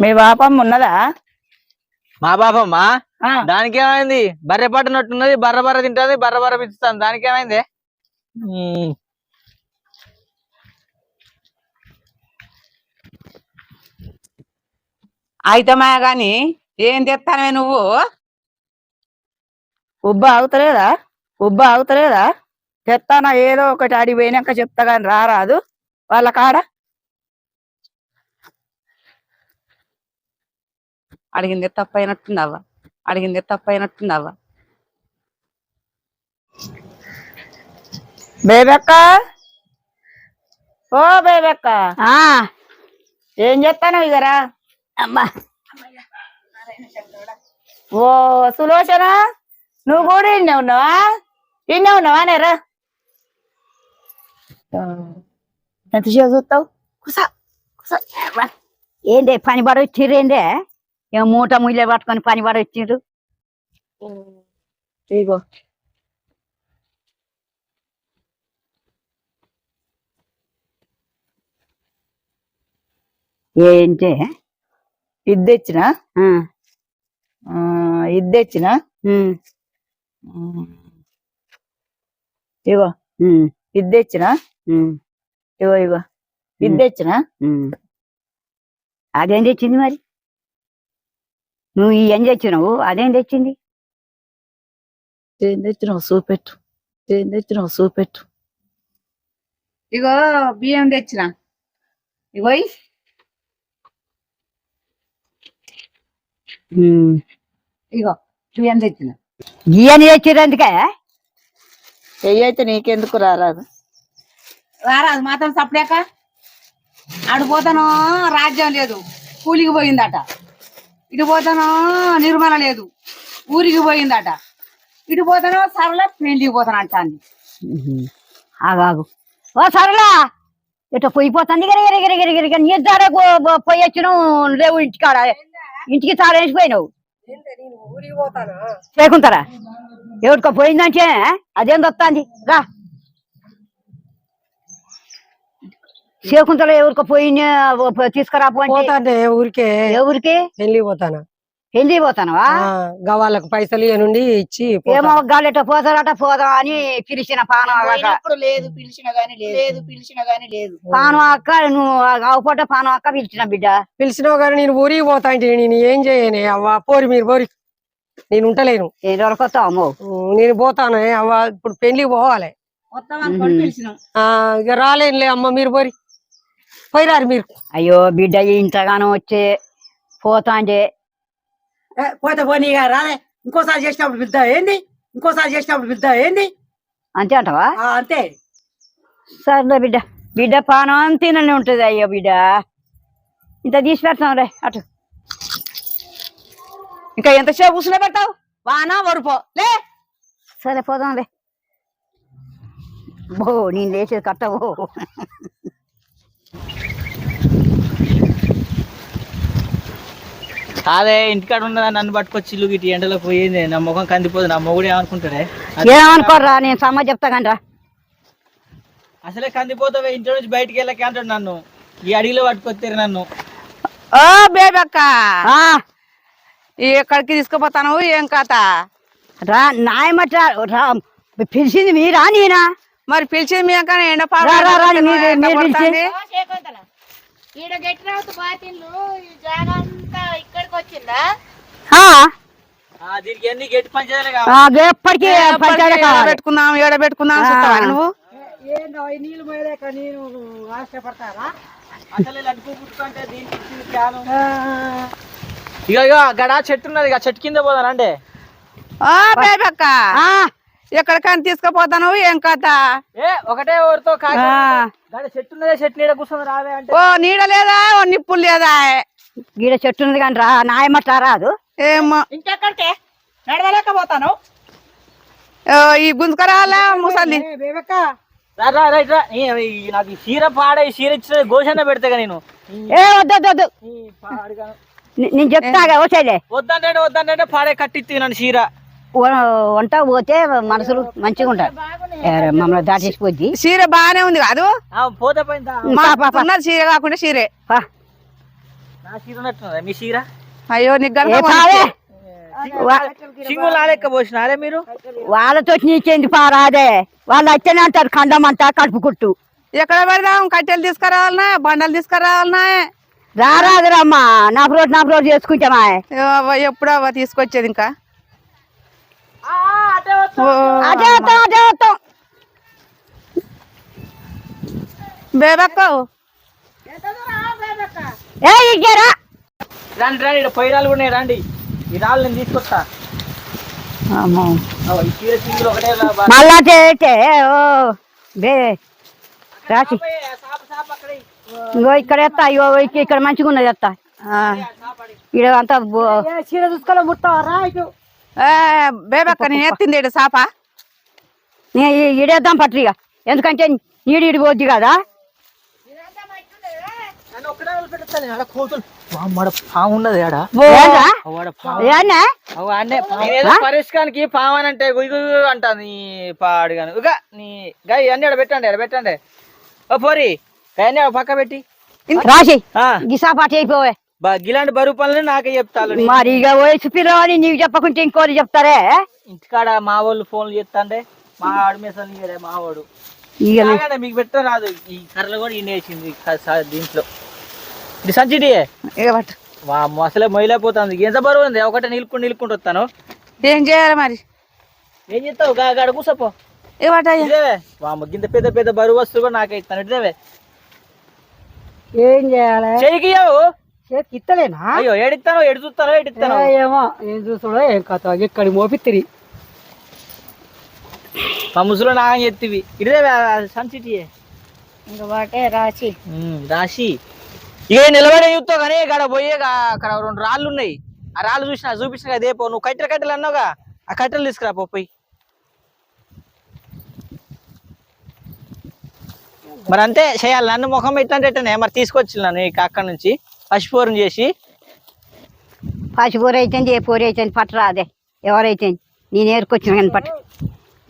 మీ పాపమ్మ ఉన్నదా? మా బాపమ్మ ఆ, దానికి ఏమైంది బర్రె పట్టినట్టున్నది బర్ర బర్ర తింటది బర్ర బర్ర పిచ్చుతాను దానికి ఏమైంది ఉమ్, అయితమా గాని ఏం తెస్తానవే నువ్వు? ఉబ్బ ఆగుతలేదా? ఉబ్బ ఆగుతలేదా? చెప్తానా ఏదో ఒకటి అడిగి పోయినాక చెప్తా కానీ రారాదు. వాళ్ళ కాడ? అడిగింది తప్పైనట్టుందవ్వ అడిగింది తప్పైనట్టుందవ్వ బేబెక్క? ఓ బేబెక్క. ఆ. ఏం చెప్తాను ఇగరా అమ్మా. ఓ సులోచన నువ్వు కూడా ఇన్నే ఉన్నావా? ఇన్నే ఉన్నావా నేరా ఎంతసేపు చూస్తావు కుసా అబ్బా. ఏందే పని పడ వచ్చిర్రేందే ఏం మూట ముళ్ళే పట్టుకొని పని పడ వచ్చిండ్రు ఇగో. ఏంటే? ఇది తెచ్చిన? ఆ, ఆ, ఇది తెచ్చిన? ఉమ్, ఇగో. ఉమ్, ఇది తెచ్చిన? ఉమ్, ఇగో ఇగో. ఇది ఉమ్. తెచ్చిన? ఉమ్. అదేం తెచ్చింది మరి? నువ్వు ఏం తెచ్చినావు? అదేం తెచ్చింది? ఏం తెచ్చినావు? చూపెట్టు. ఏం తెచ్చినావు? చూపెట్టు. ఇగో బియ్యం తెచ్చిన. ఇగో. ఇగో బియ్యం తెచ్చిన. గియ్యని తెచ్చిర్రు అందుకే? చెయ్యి అయితే నీకెందుకు రారాదు? రారాదు మాత్రం సపడాక ఆడు పోతాను రాజ్యం లేదు. కూలికి పోయిందట. ఇటు పోతాను నిర్మల లేదు. ఊరికి పోయిందట. ఇటు పోతాను సరళ పెళ్ళికి పోతాను అంటాంది. ఆగాగు. ఓ సరళా ఇట్లా పోయిపోతుంది గిరి గిరి గిరి గిరి గిరి నీ ద్వారా పోయి వచ్చినావు లేవు ఇంటికాడ. ఇంటికి తారేసిపోయినావు చేయకుంటారా ఎవరికో పోయిందంటే అదేం వస్తుంది రా. చేయకుంటారా ఎవరికో పోయిన తీసుకురా పోండి పోతానే ఊరికే? ఎవరికి వెళ్ళి పోతానా? వెళ్ళి పోతానవా? ఆ, గవాళ్ళకు పైసలు నుండి ఇచ్చి పోతా. ఏమో గాలిట పోతారట పోదాం అని పిలిచిన పానం లేదు పిలిచిన గాని లేదు. లేదు పిలిచిన గాని లేదు. పానం అక్క నువ్వు అవపట పానం అక్క పిలిచిన బిడ్డ. పిలిచినావు కానీ నేను ఊరికి పోతా అంటే నేను ఏం చేయనే? అవ్వ పోరి మీరు పోరి. నేను ఉంటలేను నేను పోతానే. అవ్వ ఇప్పుడు పెళ్ళికి పోవాలి. రాలేనులే అమ్మ మీరు పోరి. పోయిరారు మీరు? అయ్యో బిడ్డ ఇంతగానో వచ్చే పోతా అంటే ఏ, పోతే పోనీ ఇక రాలే. ఇంకోసారి చేసినప్పుడు బిద్ద ఏంది? ఇంకోసారి చేసినప్పుడు బిద్ద ఏంది? అంతే అంటవా? ఆ, అంతే. సర్లే బిడ్డ. బిడ్డ పానం తినని ఉంటది అయ్యో బిడ్డ. ఇంత తీసి పెడతాం రే అటు. ఇంకా ఎంతసేపు కూర్చునే పెడతావు? వానా వరుపో. లే. సరే పోదాంలే బో నేను లేచేది కట్టవు. కాదే ఇంటికాడ ఉన్నదా నన్ను పట్టుకొచ్చి ఇల్లు గిట్టి ఎండలో పోయింది. నా ముఖం కందిపోదు నా మొగుడు ఏమనుకుంటాడే? ఏమనుకోర్రా నేను సమ్మ చెప్తా కండ్రా అసలే కందిపోతావే ఇంటి నుంచి బయటికి వెళ్ళకే అంటాడు నన్ను. ఈ అడిగిలో పట్టుకొచ్చారు నన్ను. ఓ బేబక్క! ఆ, ఎక్కడికి తీసుకుపోతాను ఏం కథ? రా నాయమట రా పిలిచింది మీరా నేనా? మరి పిలిచింది మీ అక్క ఎండ రా, రా, రా, మీరు- మీరు పిలిచి- ఈడ గెట్టినవుతు బాతిన్లు ఈ జాగా అంతా ఇక్కడికి వచ్చిందా? ఆ, ఆ, దీనికి ఎన్ని గట్టి పంచాయతీలే ఆ, కావాలి. ఎప్పటికీ ఏడ నువ్వు? ఏందో ఈ నీళ్ళు పోయలేక నేను ఆశపడతారా. ఇక ఇక గడ చెట్టు ఉన్నది ఇక చెట్టు కింద బేబక్క ఆ, ఎక్కడికైనా తీసుకుపోతాను ఏం కథ? ఏ ఒకటే ఊరితో ఓ నీడ లేదా? ఓ నిప్పులు లేదా? గీడ చెట్టు ఉంది కానీ రా నాయమట రాదు. ఏమో. ఇంకెక్కడికే? నడవలేకపోతాను. ఓ, ఈ గుంజుకరాల ముసలి. రా, రా. ఈ- ఈ- నాకు ఈ చీర పాడే చీర ఇచ్చిన గోషన్న పెడతా నేను. ఏ వద్దు వద్దు, నే- నేను చెప్తాగా వచ్చేలే వద్దంటే వద్దంటే పాడే కట్టిత్తి నన్ను చీర. వంట పోతే మనసులు మంచిగా ఉంటారు. మమ్మల్ని దాటేసిపోద్ది. చీర బాగానే ఉంది కాదు చీర కాకుండా చీరే. మీ అయ్యో నీకు పోసినారే మీరు? వాళ్ళతో నీకేంది పారాదే? వాళ్ళు వచ్చేనే అంటారు కండమంతా కడుపు కుట్టు. ఎక్కడ పెడదాం? కట్టెలు తీసుకురావాలనా? బండలు తీసుకురావాలనా? రారాదురమ్మా నా రోడ్ నా రోడ్ చేసుకుంటామా ఎప్పుడు అవ్వ తీసుకొచ్చేది ఇంకా? ఓ, అదే వస్తాం అదే వస్తాం బేబక్క ఏ ఇచ్చారా రండి రండి ఇక్కడ పొయ్యి రాళ్ళు కూడా ఉన్నాయి, రండి ఈ రాళ్ళు నేను తీసుకొస్తా ఓ, ఈ చీర సింగులు ఒకటే రా- బా- మళ్ళా చేస్తే ఓ బే రాసి సాపే, ఆ సాప సాప అక్కడ ఇయ్యి. ఇంకో ఇక్కడ ఎత్తా ఇగో ఇక్క- ఇక్కడ మంచిగా ఉన్నది ఎత్తా ఇక్కడ అంతా బో- చీర చూసుకోలే ముట్టవరా ఇటు బేబక్క నేను ఎత్తింది ఈడ సాప? ఈడేద్దాం పట్రిగా ఎందుకంటే నీడు ఇడి పోద్ది కదా. వామ్మడ పాము ఉన్నది ఆడ. ఏందా? ఆడ పాము. ఏనా అవ్వ అన్నే నేనేదో పరిష్కానికి పావనంటే గుయ్యి గుయ్యి అంటా నీ పాడుగాను ఇక నీ గాయ అన్ని ఆడ పెట్టండి ఆడ పెట్టండి. ఓ పోరి. గాయన్ని పక్క పెట్టి. రాసి ఆ, గిసా పాట అయిపోవే బా గిలాంటి బరువు పనులు నాకే చెప్తాను మరి ఇక వయసు పిల్లవాని నీకు చెప్పకుంటే ఇంకోటి చెప్తారే? ఇంటికాడ మా వాళ్ళు ఫోన్లు చేస్తాండే మా ఆడు ఇయ్యడే మా వాడు. ఇక మీకు పెట్ట రాదు. ఈ కర్రలు కూడా స- దీంట్లో. ఇది సంచిటియే మా అసలే మొయిలైపోతుంది ఎంత బరువు ఉంది? ఒకటే నిలుపుకుంటూ నిలుపుకుంటూ వస్తాను. ఏం చేయాలి మరి? ఏం చేస్తావు? గాడ కూసపో. గింత పెద్ద పెద్ద బరువు వస్తువు కూడా నాకే ఇస్తాను. ఇదేవే ఏం చేయాలి? ఇయ్యవు. చేతికి ఇత్తలేనా అయ్యో ఏడిస్తాను ఎడు చూస్తాను ఏడిస్తాను ఏ, ఏమో ఏం చూసాడో ఏం కథ? ఎక్కడి మోపిత్తిరి మా ముసులో నాగం ఎత్తివి. ఇదేవే సంచిటియే ఇంక వాటే రాసి ఉమ్, రాశి. ఇక నిలబడే చూస్తావు కానీ ఇక్కడ పోయే అక్కడ రెండు రాళ్ళు ఉన్నాయి. ఆ రాళ్ళు చూసిన చూపించిన అదే పో. నువ్వు కట్టెలు కట్టెలు అన్నావుగా? ఆ కట్టెలు తీసుకురా పోయి. మరి అంతే చేయాలి. నన్ను ముఖం ఎట్లంటే మరి తీసుకొచ్చి నన్ను ఇక అక్కడ నుంచి. పసిపోరం చేసి పసిపూర అయితే ఏ పూర అయితే పట్టరాదే ఎవరైతే నేను ఏరుకొచ్చిన కానీ పట్టు.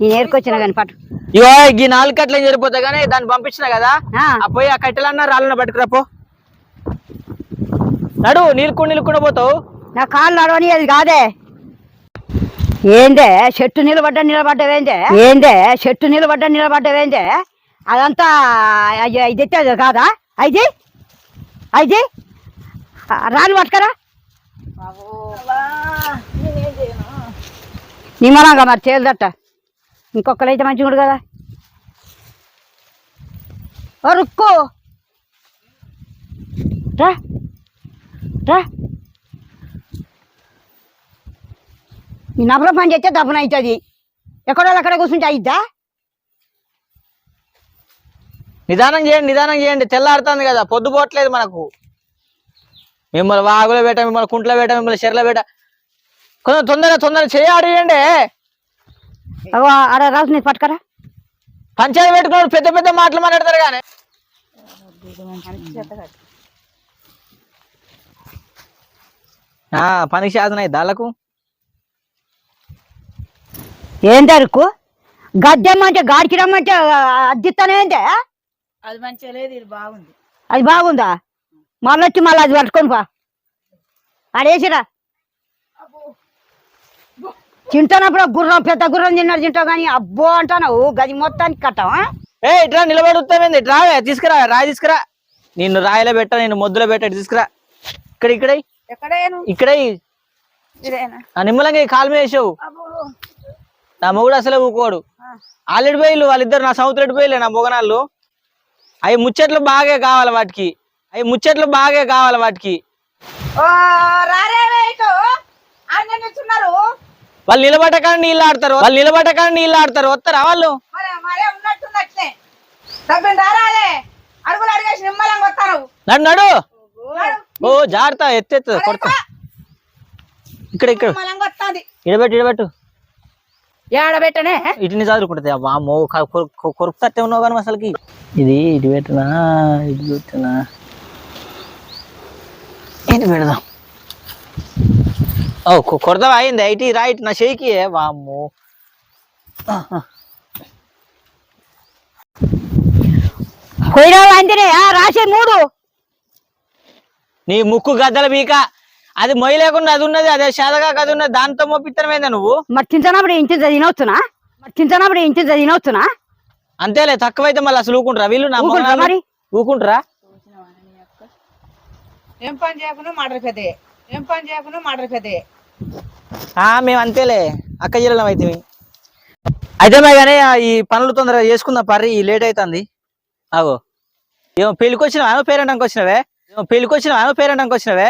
నేను ఏరుకొచ్చిన కానీ పట్టు. ఇగో ఈ నాలుగు కట్టలు సరిపోతాయి కానీ దాన్ని పంపించిన కదా పోయి ఆ కట్టెలన్నా రాళ్ళన్న పట్టుకురా పో. నడు నీళ్ళకుండా నీళ్ళకుండా పోతావు. నా కాళ్ళు నడవని అది కాదే. ఏందే? చెట్టు నిలబడ్డ నిలబడ్డవేందే? ఏందే? చెట్టు నిలబడ్డ నిలబడ్డవేందే? అదంతా ఇది కాదా? అయితే అయితే రాను పట్టుకరా. నిమ్మలంగా మరి తేలిదట్ట ఇంకొకరైతే మంచిగా ఉండదు కదా. ఓ రుక్కు. రా. రా. ఈ నబల పని చేస్తే దప్పున అవుతుంది. ఎక్కడో అక్కడ కూర్చుంటే అయిద్దా? నిదానం చేయండి నిదానం చేయండి. తెల్లారుతుంది కదా పొద్దుపోవట్లేదు మనకు. మిమ్మల్ని వాగులో పెట్ట మిమ్మల్ని కుంట్లో పెట్ట మిమ్మల్ని చెర్ల పెట్ట. కొంచెం తొందరగా తొందరగా చేయాడండి అగో ఆడ రాసు నీ పట్టుకరా. పంచాయతీ పెట్టుకున్నాడు పెద్ద పెద్ద మాటలు మాట్లాడతారు కానీ. ఆ, పనికి శాతం అయింది దాళ్ళకు. ఏం దరుకు గద్దెమ్మంటే గాడికి రమ్మంటే అద్దిస్తానేంటే అది మంచిగా లేదు ఇది బాగుంది. అది బాగుందా? మళ్ళీ వచ్చి మళ్ళీ అది పట్టుకొని పా. ఆడేసిరా తింటానప్పుడు గుర్రం పెద్ద గుర్రం తిన్నాడు తింటావు కానీ అబ్బో అంటావు గది మొత్తానికి కట్టావా? ఏ ఇట్లా నిలబడుతామేంది ఇట్లా తీసుకురా రాయి తీసుకురా. నిన్ను రాయిలో పెట్ట నేను మొద్దులో పెట్ట తీసుకురా. ఇక్కడ ఇక్కడ ఇక్కడ నిమ్మలంగా ఈ కాలు వేసావు. నా మొగుడు అసలే ఊకోడు. ఆల్రెడీ పోయిలు వాళ్ళిద్దరు నా సౌత్ పోయిలే నా మొగనాళ్ళు. అవి ముచ్చట్లు బాగా కావాలి వాటికి. అవి ముచ్చట్లు బాగా కావాలి వాటికి. వాళ్ళు నిలబడకాని నీళ్ళు ఆడతారు. వాళ్ళు నిలబడకాని నీళ్ళు ఆడతారు. వస్తారా వాళ్ళు? నడు నడు. ఓ జాగ్రత్త ఎత్తెత్తు కొడతా. ఇక్కడ ఇక్కడ. ఇడబెట్టు ఇడబెట్టు. ఏడబెట్టనే? ఇటుని చదువుకుంటుంది. వామ్మో కొరుకు తట్టే ఉన్నావు కానీ అసలుకి. ఇది ఇటు పెట్టినా ఇటు పెట్టినా ఇటు పెడదాం? ఓ కొడదాం అయింది ఐటి రైట్ నా షేకి వామ్మో. కొయ్యరావు రాసే మూడు. నీ ముక్కు గద్దల బీక అది మొయ్యి లేకుండా అది ఉన్నది అదే శాదగా అది ఉన్నది దాంతో మోపిత్తనమైందా నువ్వు? మరి తింటున్నప్పుడు ఇంటి తినవచ్చునా మరి తింటున్నప్పుడు ఇంటి తినవచ్చునా అంతేలే తక్కువైతే మళ్ళీ అసలు ఊకుంటారా? వీళ్ళు నా మొగనాళ్ళు? మరి? ఊకుంటారా? ఏం పని చేయకుండా మాటలు పెద్దయ్యే ఏం పని చేయకుండా మాటలు పెద్దయ్యే ఆ మేము అంతేలే. అక్క జిల్లం అయితే అయితే కానీ ఈ పనులు తొందరగా చేసుకుందాం పర్రి లేట్ అవుతుంది. ఆగో. ఏమో పెళ్ళికి వచ్చినావా పేరెంటానికి వచ్చినవే? ఏమో పెళ్ళికి వచ్చినావా పేరెంటానికి వచ్చినవే?